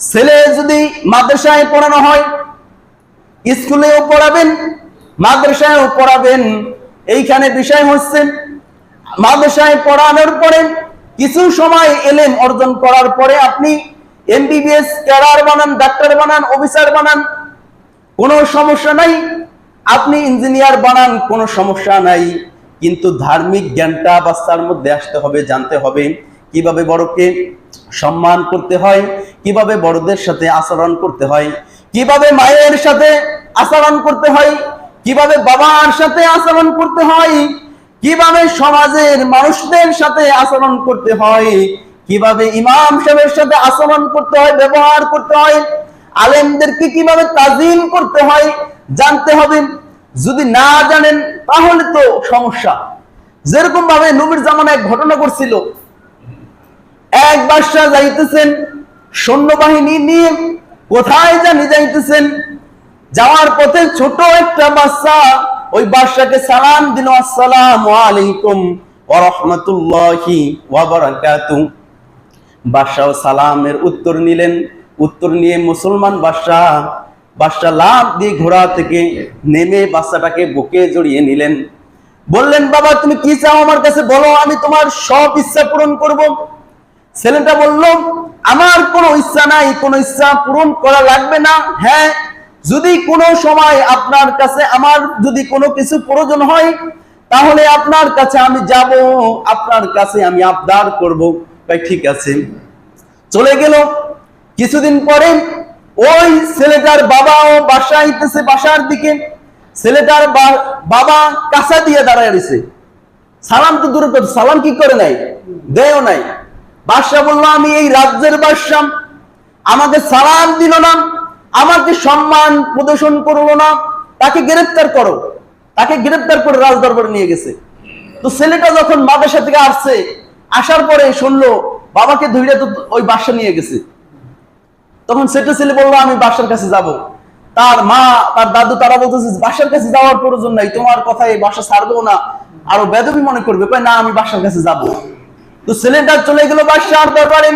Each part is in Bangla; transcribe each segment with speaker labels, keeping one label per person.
Speaker 1: ছেলে যদি মাদ্রাসায় পড়ানো হয়, স্কুলেও পড়াবেন, মাদ্রাসায়ও পড়াবেন। এইখানে বিষয় হচ্ছে, মাদ্রাসায় পড়ানোর পরে কিছু সময় এলেম অর্জন করার পরে আপনি এমবিবিএস ক্যাডার বানান, ডাক্তার বানান, অফিসার বানান, কোনো সমস্যা নাই। আপনি ইঞ্জিনিয়ার বানান, কোনো সমস্যা নাই। কিন্তু ধার্মিক জ্ঞানটা বাচ্চার মধ্যে আসতে হবে, জানতে হবে। কীভাবে বড়কে সম্মান করতে হয় কীভাবে বড়দের সাথে আচরণ করতে হয়? কীভাবে মায়ের সাথে আচরণ করতে হয়? কীভাবে বাবার সাথে আচরণ করতে হয়? কীভাবে সমাজের মানুষদের সাথে আচরণ করতে হয়? কীভাবে ইমাম সাহেবের সাথে আচরণ করতে হয়, ব্যবহার করতে হয়? আলেমদেরকে কীভাবে তাজিম করতে হয়? জানতে হবে। যদি না জানেন, তাহলে তো সমস্যা। যেরকম ভাবে নবীর জামানায় ঘটনা করছিল এক বাদশাহ যাইতেছেন সৈন্যবাহিনী নিয়ে কোথায় জানি যাইতেছেন? যাওয়ার পথে ছোট একটা বাচ্চা ওই বাদশাকে সালাম দিল, আসসালামু আলাইকুম ওয়া রাহমাতুল্লাহি বাদশাহ সালামের উত্তর নিলেন। উত্তর নিয়ে মুসলমান বাদশাহ বাদশাহ লাভ দিয়ে ঘোড়া থেকে নেমে বাচ্চাটাকে বুকে জড়িয়ে নিলেন। বললেন, বাবা, তুমি কি চাও আমার কাছে? বলো, আমি তোমার সব ইচ্ছা পূরণ করব। ছেলেটা বলল, আমার কোনো ইচ্ছা নাই, কোনো ইচ্ছা পূরণ করা লাগবে না। হ্যাঁ যদি কোনো সময় আপনার কাছে আমার যদি কোনো কিছু প্রয়োজন হয়, তাহলে আপনার কাছে আমি যাব, আপনার কাছে আমি আবদার করব। ভাই, ঠিক আছে। চলে গেল। কিছুদিন পরে ওই ছেলেটার বাবাও বাসা আইতেছে বাসার দিকে। ছেলেটার বাবা কাঁচা দিয়ে দাঁড়ায় রয়েছে। সালাম তো দূরে সালাম কি করে নাই দেও নাই। বাদশাহ বলল, আমি এই রাজ্যের বাদশাহ। আমাকে সালাম দিল না, আমাকে সম্মান প্রদর্শন করল না। তাকে গ্রেফতার করো। তাকে গ্রেফতার করে রাজ দরবারে নিয়ে গেছে। তো ছেলেটা যখন মাদ্রাসা থেকে আসছে, আসার পরে শুনলো, বাবাকে ধৈর্য তো ওই বাসা নিয়ে গেছে। তখন সেটা ছেলে বলল, আমি বাসার কাছে যাব। তার মা, তার দাদু, তারা বলতেছে বাসার কাছে যাওয়ার প্রয়োজন নাই, তোমার কথা এই বাসা ছাড়বো না। আরও বেদবি মনে করবে না, আমি বাসার কাছে যাব। তো ছেলেটা চলে গেল বাসার দরবারে।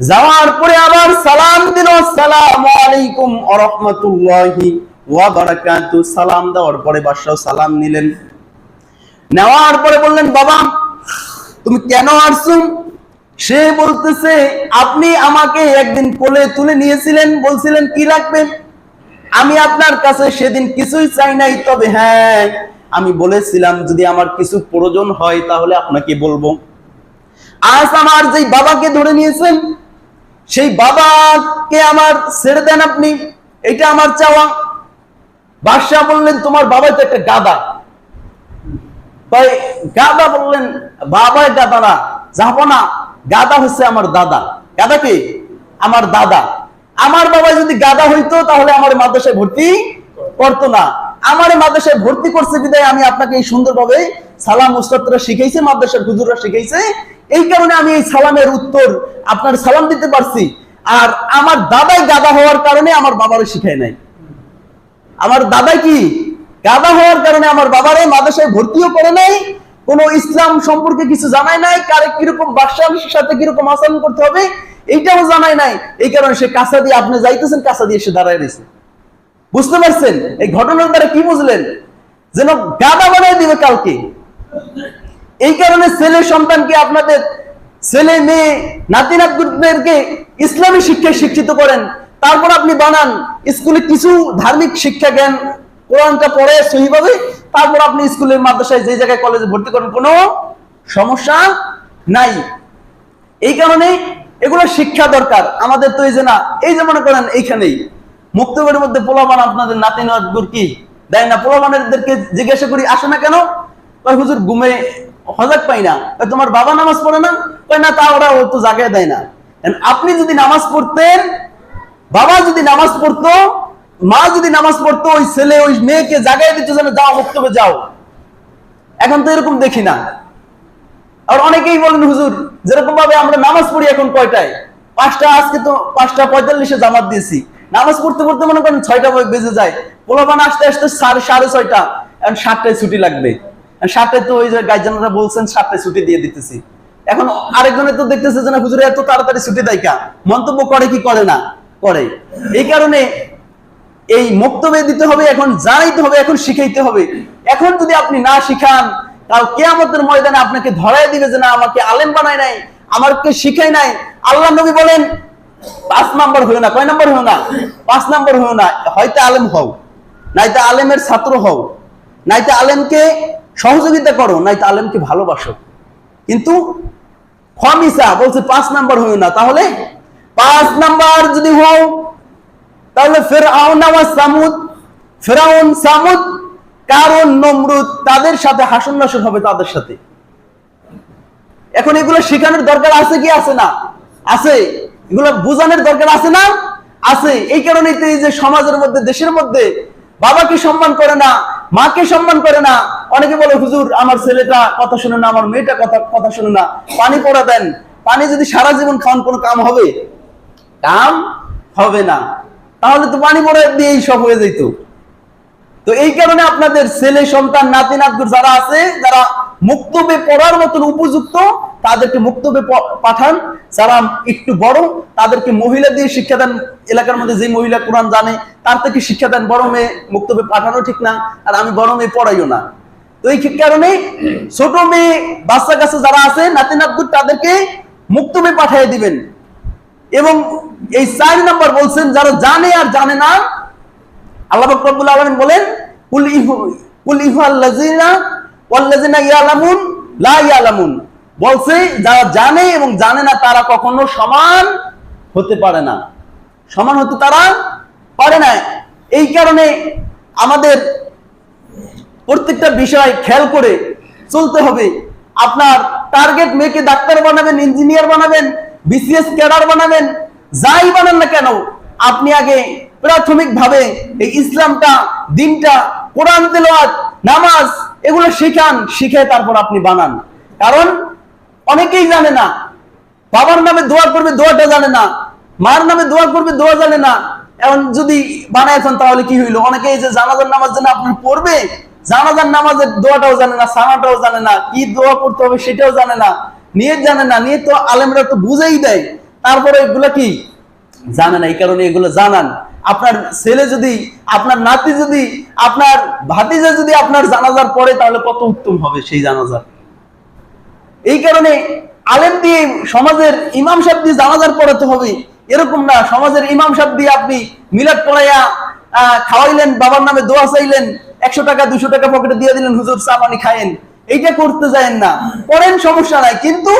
Speaker 1: যাওয়ার পরে আবার সালাম দিল, সালাম আলাইকুম ওয়া রাহমাতুল্লাহি ওয়া বারাকাতু সালাম দেওয়ার পরে বাদশাহ সালাম নিলেন। নেওয়ার পরে বললেন, বাবা, তুমি কেন আসছো? সে বলতেছে, আপনি আমাকে একদিন কোলে তুলে নিয়েছিলেন, বলছিলেন, কি রাখবেন আমি আপনার কাছে সেদিন কিছুই চাই নাই, তবে হ্যাঁ আমি বলেছিলাম, যদি আমার কিছু প্রয়োজন হয়, তাহলে আপনাকে বলব। আজ আমার যেই বাবাকে ধরে নিয়েছেন, সেই বাবাকে আমার ছেড়ে দেন আপনি। এটা আমার চাওয়া। বাদশাহ বললেন, তোমার বাবা তো একটা গাদা তাই গাদা বললেন, বাবাই গাদা না, যাব না। গাদা হচ্ছে আমার দাদা। গাদা কি? আমার দাদা। আমার বাবা যদি গাদা হইতো, তাহলে আমার মাদ্রাসায় ভর্তি করতো না। আমার মাদ্রাসায় ভর্তি করছে বিদায়, আমি আপনাকে এই সুন্দরভাবে সালাম উস্তাদরা শিখাইছে, মাদ্রাসার হুজুররা শিখাইছে। এই কারণে আমি এই সালামের উত্তর আপনার সালাম দিতে পারছি। আর আমার দাদাই গাদা হওয়ার কারণে আমার বাবারও শিখায় নাই। আমার দাদা কি গাদা হওয়ার কারণে আমার বাবারে মাদ্রাসায় ভর্তিও করে নাই, কোনো ইসলাম সম্পর্কে কিছু জানায় নাই, কারে কীরকম বাদশার সাথে কীরকম আচরণ করতে হবে, এইটাও জানাই নাই। এই কারণে সে কাঁচা দিয়ে আপনি যাইতেছেন, কাঁচা দিয়ে সে দাঁড়ায় রয়েছে। বুঝতে পারছেন? এই ঘটনার দ্বারা কি বুঝলেন? যেন গাদা বানাই দিবে কালকে। এই কারণে ছেলে সন্তানকে আপনাদের ছেলে মেয়ে, নাতি নাতগুদেরকে ইসলামী শিক্ষায় শিক্ষিত করেন। তারপর আপনি বানান স্কুলে কিছু ধার্মিক শিক্ষা জ্ঞান, কোরআনটা পড়ে সহিভাবে, তারপর আপনি স্কুলের মাদ্রাসায় যে জায়গায় কলেজে ভর্তি করেন, কোনো সমস্যা নাই। এই কারণে এগুলো শিক্ষা দরকার। আমাদের তো এই যে না, এই যে মনে করেন এইখানেই মুক্তগরের মধ্যে পোলাবান আপনাদের নাতি নাতগুর কি? দেয় না পোলাবানেরদেরকে জিজ্ঞাসা করি, আসে না কেন? হুজুর, ঘুমে হজাক পাই না। তোমার বাবা নামাজ পড়ে না? কয়, না, তা ওরা তো জায়গায় দেয় না। আপনি যদি নামাজ পড়তেন, বাবা যদি নামাজ পড়তো, মা যদি নামাজ পড়তো, ওই ছেলে, ওই মেয়েকে জাগায় দিতে যেন যাও, বক্তব্যে যাও। এখন তো এরকম দেখি না। আর অনেকেই বলেন, হুজুর, যেরকম ভাবে আমরা নামাজ পড়ি এখন কয়টায়? পাঁচটা, আজকে তো পাঁচটা পঁয়তাল্লিশে জামাত দিয়েছি। নামাজ পড়তে পড়তে মনে করেন ছয়টা বেজে যায়। পোলাপান আসতে আসতে সাড়ে সাড়ে ছয়টা, এখন সাতটায় ছুটি লাগবে। সাতটায় তো ওই যে গাইজানরা বলছেন সাতটায় ছুটি দিয়ে দিতেছি। এখন আরেকজনে তো দেখতেছে যে না, হুজুরে এত তাড়াতাড়ি ছুটি দেয় কা? মন্তব্য করে কি করে না? করে। এই কারণে এই বক্তব্য দিতে হবে, এখন জানাইতে হবে, এখন শিখাইতে হবে। এখন যদি আপনি না শিখান কাল কেয়ামতের ময়দানে আপনাকে ধরাই দিবে যে না, আমাকে আলেম বানায় নাই আমাকে শিখাই নাই। আল্লাহ নবী বলেন, পাঁচ নাম্বার হইও না। কয় নাম্বার হইও না? পাঁচ নাম্বার হইও না। হয়তো আলেম হও, নাইতো আলেমের ছাত্র হও, নাইতো আলেমকে সহযোগিতা করো নাইতো আলেমকে ভালোবাসো। কিন্তু খমিসা বলছে, পাঁচ নাম্বার হইও না। তাহলে পাঁচ নাম্বার যদি হও, তাহলে আমার সামুদ, ফেরাউন, সামুদ, কারণ নমরুদ তাদের সাথে হাসন নাসন হবে তাদের সাথে। এখন এগুলো শেখানোর দরকার আছে কি আছে না? আছে। এগুলো বোঝানোর দরকার আছে না? আছে। এই কারণেই তো যে সমাজের মধ্যে, দেশের মধ্যে বাবাকে সম্মান করে না, মাকে সম্মান করে না অনেকে বলে, হুজুর, আমার ছেলেটা কথা শুনে না, আমার মেয়েটা কথা কথা শুনে না। পানি পড়া দেন। পানি যদি সারা জীবন খাওয়ান, কোনো কাম হবে? কাম হবে না। তাহলে তো পানি পড়া দিয়েই সব হয়ে যেত তো এই কারণে আপনাদের ছেলে, সন্তান, নাতি নাতগুর যারা আছে, যারা মুক্তবে পড়ার মতন উপযুক্ত, তাদেরকে মুক্তবে পাঠান। যারা একটু বড়, তাদেরকে মহিলা দিয়ে শিক্ষা দেন। এলাকার মধ্যে যে মহিলা কোরআন জানে, তার থেকে শিক্ষা দেন। বড় মেয়ে মুক্তবে পাঠানো ঠিক না, আর আমি বড় মেয়ে পড়াইও না। তো এই কারণে ছোট মেয়ে, বাচ্চা কাছে যারা আছে নাতি নাতগুর তাদেরকে মুক্তবে পাঠিয়ে দিবেন। এবং এই চার নাম্বার বলছেন, যারা জানে আর জানে না, আল্লাহ রব্বুল আলামিন বলেন, কুল ইহু লা ইয়ালামুন। বলছে, যারা জানে এবং জানে না, তারা কখনো সমান হতে পারে না। সমান হতে তারা পারে না। এই কারণে আমাদের প্রত্যেকটা বিষয় খেয়াল করে চলতে হবে। আপনার টার্গেট মেয়েকে ডাক্তার বানাবেন ইঞ্জিনিয়ার বানাবেন বিসিএস ক্যাডার বানাবেন, যাই বানান না কেন, আপনি আগে প্রাথমিক ভাবে এই ইসলামটা, দিনটা, কোরআন তেলাওয়াত, নামাজ, এগুলো শিখান, শিখে তারপর আপনি বানান। কারণ অনেকেই জানে না, বাবার নামে দোয়া করবে, দোয়াটা জানে না, মার নামে দোয়া করবে, দোয়া জানে না। এখন যদি বানাইছেন তাহলে কি হইল? অনেকে এই যে জানাজার নামাজ জানে, আপনি পড়বে জানাজার নামাজের দোয়াটাও জানে না সানাটাও জানে না, কি দোয়া করতে হবে সেটাও জানে না নিয়ে জানে না নিয়ে তো আলেমরা তো বুঝেই দেয়। তারপরে এগুলা কি? জানে না, এই কারণে এগুলো জানান। আপনার ছেলে যদি, আপনার নাতি যদি, আপনার ভাতিজা যদি আপনার জানাজার পড়ে, তাহলে কত উত্তম হবে সেই জানাজার? এই কারণে আলেম দিয়ে সমাজের ইমাম সাহেব দিয়ে জানাজার পড়াতে হবে। এরকম না, সমাজের ইমাম সাহেব দিয়ে আপনি মিলাদ পড়াইয়া খাওয়াইলেন, বাবার নামে দোয়া চাইলেন, একশো টাকা, দুশো টাকা পকেটে দিয়ে দিলেন, হুজুর, চা, পানি খায়েন এইটা করতে যায়েন না। পড়েন, সমস্যা নাই। কিন্তু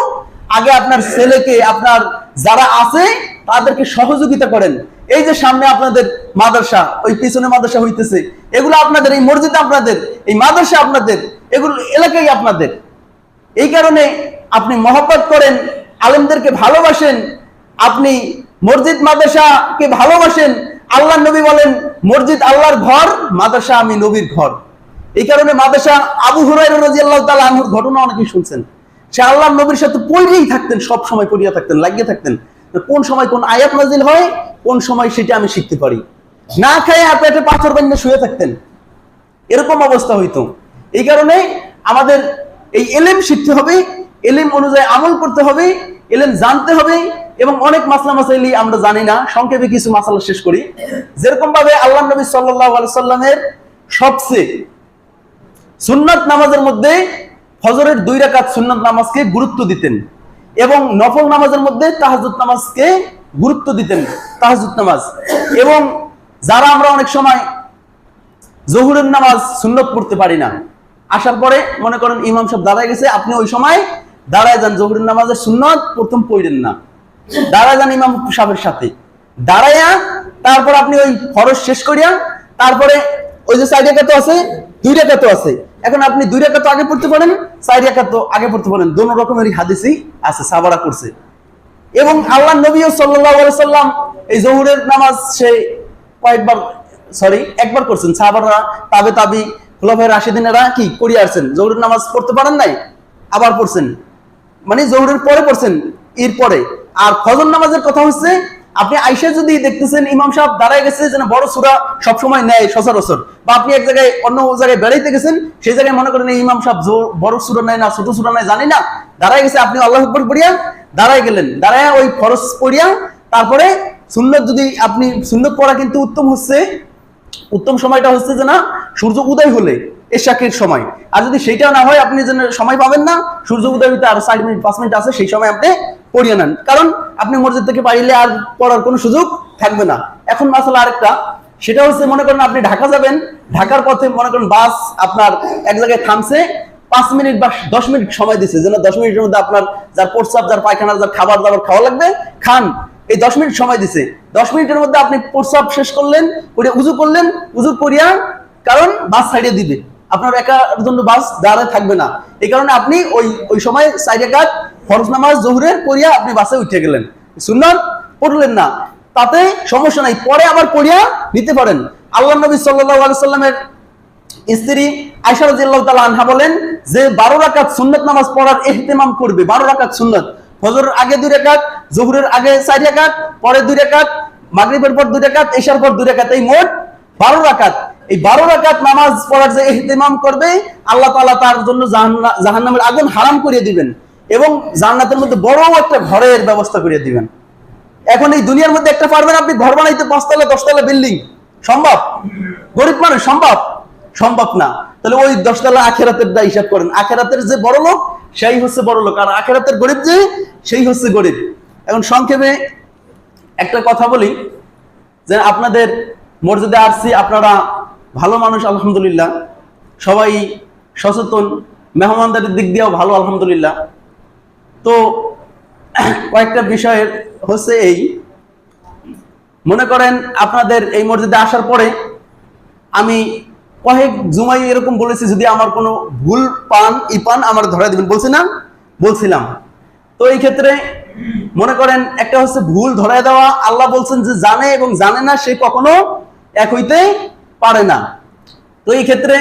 Speaker 1: আগে আপনার ছেলেকে, আপনার যারা আছে, তাদেরকে সহযোগিতা করেন। এই যে সামনে আপনাদের মাদ্রাসা, ওই পিছনে মাদ্রাসা হইতেছে, এগুলো আপনাদের, এই মসজিদ আপনাদের, এই মাদ্রাসা আপনাদের, এগুলো এলাকাই আপনাদের। এই কারণে আপনি মহব্বত করেন, আলেমদেরকে ভালোবাসেন, আপনি মসজিদ, মাদ্রাসাকে ভালোবাসেন আল্লাহ নবী বলেন, মসজিদ আল্লাহর ঘর, মাদ্রাসা আমি নবীর ঘর। এই কারণে মাদ্রাসা আবু হুরাই রাজি আল্লাহ তালা ঘটনা অনেকেই শুনছেন। সে আল্লাহ নবীর সাথে পড়েই থাকতেন, সব সময় পড়িয়া থাকতেন, লাগিয়ে থাকতেন। কোন সময় কোন আয়াত নাজিল হয়, কোন সময় সেটা আমি শিখতে পারি। না খায় আর পেটে পাথর বান্ধে শুয়ে থাকতেন। এরকম অবস্থা হইতো। এই কারণে আমাদের এই এলেম শিখতে হবে, এলেম অনুযায়ী আমল করতে হবে, এলেম জানতে হবে এবং অনেক মাসলা মাসাইলি আমরা জানি না, সংক্ষেপে কিছু মাসালা শেষ করি। যেরকম ভাবে আল্লাহ নবী সাল্লাহ সাল্লামের সবচেয়ে সুন্নাত নামাজের মধ্যে ফজরের দুই রাকাত সুন্নাত নামাজকে গুরুত্ব দিতেন এবং নফল নামাজের মধ্যে তাহাজুদ নামাজকে গুরুত্ব দিতেন তাহাজুদ নামাজ। এবং যারা আমরা অনেক সময় জহুরের নামাজ সুন্নত পড়তে পারি না, আসার পরে মনে করেন ইমাম সাহেব দাঁড়ায় গেছে, আপনি ওই সময় দাঁড়ায় যান, জহুরের নামাজের সুন্নত প্রথম পড়লেন না। দাঁড়ায় যান ইমাম সাহেবের সাথে। দাঁড়াইয়া তারপর আপনি ওই ফরজ শেষ করিয়া তারপরে ওই যে সাইড একাতো আছে, দুই রেখাতো আছে। এখন আপনি দুই রেখাতো আগে পড়তে পারেন সাইড একাতো আগে পড়তে পারেন। দোনো রকমেরই হাদিসই আছে, সাবারা করছে। এবং আল্লাহ নবী সাল্লাহ সাল্লাম এই জহুরের নামাজ সে কয়েকবার সরি একবার করছেন। সাহাবারা, তাবে তাবি, খোলাফায় রাশিদিনেরা কি করিয়ে আসছেন? জহুরের নামাজ পড়তে পারেন নাই? আবার পড়ছেন। মানে জহুরের পরে পড়ছেন এর পরে আর ফজর নামাজের কথা হচ্ছে, আপনি আইসা যদি দেখতেছেন, ইমাম সাহেব দাঁড়ায় গেছে যেন বড় সুরা সবসময় নেয় সচরাচর। বা আপনি এক জায়গায় অন্য জায়গায় বেড়াইতে গেছেন, সেই জায়গায় মনে করেন ইমাম সাহেব বড় সুরা নেয় না, ছোট সুরা নেয়, জানি না। দাঁড়ায় গেছে, আপনি আল্লাহ আকবর পড়িয়া দাঁড়ায় গেলেন। দাঁড়ায় ওই ফরজ পড়িয়া তারপরে সুন্নত যদি আপনি, সুন্নত পড়া কিন্তু উত্তম হচ্ছে, উত্তম সময়টা হচ্ছে যে না, সূর্য উদয় হলে, এশাকের সময়। আর যদি সেইটা না হয়, আপনি যেন সময় পাবেন না, সূর্য উদয় হইতে আর ষাট মিনিট, পাঁচ মিনিট আছে, সেই সময় আপনি পড়িয়ে নেন। কারণ আপনি মসজিদ থেকে পাইলে আর পড়ার কোনো সুযোগ থাকবে না। এখন মাসালা আরেকটা, সেটা হচ্ছে মনে করেন আপনি ঢাকা যাবেন, ঢাকার পথে মনে করেন বাস আপনার এক জায়গায় থামছে, পাঁচ মিনিট বা দশ মিনিট সময় দিচ্ছে, যেন দশ মিনিটের মধ্যে আপনার যার প্রস্রাব, যার পায়খানা, যার খাবার দাবার খাওয়া লাগবে, খান। এই দশ মিনিট সময় দিছে দশ মিনিটের মধ্যে আপনি প্রস্রাব শেষ করলেন করে উজু করলেন, উজু করিয়া কারণ বাস ছাড়িয়ে দিবে। আপনার একার জন্য বাস দাঁড়ায় থাকবে না। এই কারণে আপনি ওই ওই সময় সাইডে কাজ ফরজ নামাজ জহুরের করিয়া আপনি বাসে উঠে গেলেন। সুন্নাত পড়লেন না। তাতে সমস্যা নাই, পরে আবার পড়িয়া নিতে পারেন। আল্লাহ নবী সাল্লাহ সাল্লামের স্ত্রী আয়সা আনহা বলেন যে 12 রাকাত সুন্নাত নামাজ পড়ার ইহতিমাম করবে। 12 রাকাত সুন্নাত। ফজরের আগে দুই রাকাত, জোহরের আগে চার রাকাত, পরে দুই রাকাত, মাগরিবের পর দুই রাকাত, এশার পর দুই রাকাত, এই মোট 12 রাকাত। এই 12 রাকাত নামাজ পড়ার যে ইহতিমাম করবে, আল্লাহ তালা তার জন্য জাহান্না- জাহান্নামের আগুন হারাম করে দিবেন। এবং জান্নাতের মধ্যে বড় একটা ঘরের ব্যবস্থা করে দিবেন। এখন এই দুনিয়ার মধ্যে একটা পারবেন আপনি, ঘর বানাইতে পাঁচতলা, দশতলা বিল্ডিং। সম্ভব? গরিব মানুষ, সম্ভব? সম্ভব না। তাহলে ওই দশতলা আখেরাতের দা হিসাব করেন। আখেরাতের যে বড় লোক, সেই হচ্ছে বড় লোক। আর আখেরাতের গরিব যে, সেই হচ্ছে গরিব। এখন সংক্ষেপে একটা কথা বলি, যে আপনাদের মর্যাদা আসছি, আপনারা ভালো মানুষ, আলহামদুলিল্লাহ। সবাই সচেতন মেহমানদারির দিক দিয়েও ভালো, আলহামদুলিল্লাহ। তো কয়েকটা বিষয়ের হচ্ছে এই। মনে করেন আপনাদের এই মসজিদে আসার পরে আমি কয়েক জুমাই এরকম বলেছি, যদি আমার কোনো ভুল পান, ই পান, আমার ধরা দিবেন। বলছি না, বলছিলাম। তো এই ক্ষেত্রে মনে করেন একটা হচ্ছে ভুল ধরায় দেওয়া। আল্লাহ বলছেন যে জানে এবং জানে না, সে কখনো এক হইতে পারে না। তো এই ক্ষেত্রে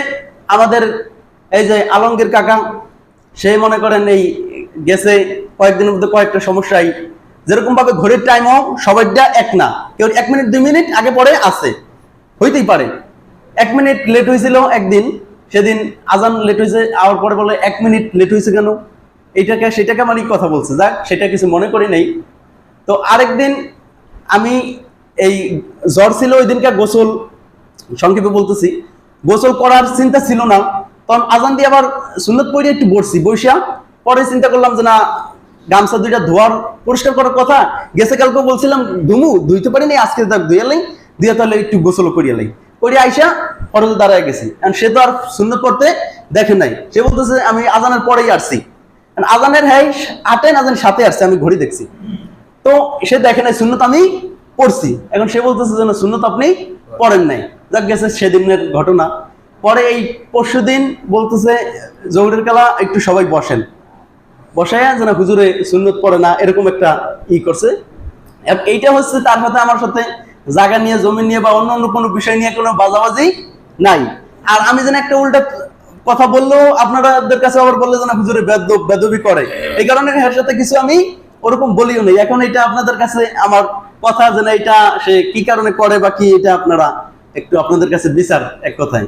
Speaker 1: আমাদের এই যে আলমগীর কাকা, সে মনে করেন এই গেছে, কয়েকদিনের মধ্যে কয়েকটা সমস্যায় যেরকম ভাবে ঘড়ির টাইমও সবাইটা এক না। কেউ এক মিনিট দুই মিনিট আগে পরে আছে। হইতেই পারে। এক মিনিট লেট হয়েছিল একদিন, সেদিন আজান লেট হয়েছে আওয়ার পরে বলে এক মিনিট লেট হয়েছে কেন? এইটাকে, সেটাকে মানে কথা বলছে। যাক, সেটা কিছু মনে করি নেই। তো আরেকদিন আমি এই জ্বর ছিল ওই দিনকার গোসল। সংক্ষেপে বলতেছি, গোসল করার চিন্তা ছিল না। তখন আজান দিয়ে আবার সুন্নত পড়ে একটু বসছি। বৈশা পরে চিন্তা করলাম যে না, গামছা দুইটা ধোয়ার পরিষ্কার করার কথা। গেছে কালকে বলছিলাম, ধুমু, ধুইতে পারিনি আজকে তার ধুয়ালাই দিয়ে তাহলে একটু গোসল করিয়ালাই করিয়া আইসা ফরজে দাঁড়ায় গেছি। কারণ সে তো আর সুন্নত পড়তে দেখে নাই। সে বলতেছে, আমি আজানের পরেই আসছি। আজানের হ্যাঁ আটেন আজান সাথে আসছে, আমি ঘড়ি দেখছি। তো সে দেখে নাই, সুন্নত আমি পড়ছি। এখন সে বলতেছে যেন সুন্নত আপনি পড়েন নাই। যাক, গেছে সেদিনের ঘটনা। পরে এই পরশু দিন বলতেছে জৌরের কালা একটু সবাই বসেন। বসায়া যেন হুজুরে সুন্নত পড়ে না, এরকম একটা ই করছে। এইটা হচ্ছে তার সাথে আমার সাথে জায়গা নিয়ে, জমি নিয়ে বা অন্য অন্য কোনো বিষয় নিয়ে কোনো বাজাবাজি নাই। আর আমি যেন একটা উল্টা কথা বললেও আপনাদের কাছে আবার বললে যেন হুজুরে বেদ বেদবি করে। এই কারণে এর সাথে কিছু আমি ওরকম বলিও নেই। এখন এটা আপনাদের কাছে আমার কথা যেন এটা সে কি কারণে করে বা কি, এটা আপনারা একটু আপনাদের কাছে বিচার এক কথায়।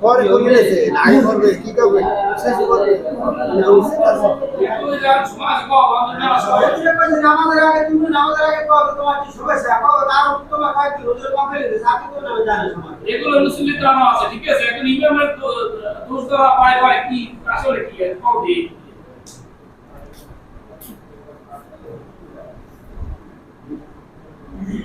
Speaker 2: ঘরে কমিয়েছে আগে করবে কি করবে শেষ করবে নামাজের আগে তুমি নামাজের আগে করবে? তোমার কি সমস্যা করবে। তার তোমার কাজ কি রোজের কমপ্লেন দিতে সাথে তো না জানে সমাজ
Speaker 3: এগুলো মুসলিম জানা আছে ঠিক আছে? এখন ইমামের দোষ দেওয়া পায় পায় কি? আসলে কি? কবে
Speaker 2: সমাজের মধ্যে
Speaker 4: না হুজুর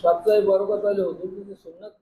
Speaker 5: সবচেয়ে বড় কথা হলো হুজুর যদি সুন্নাত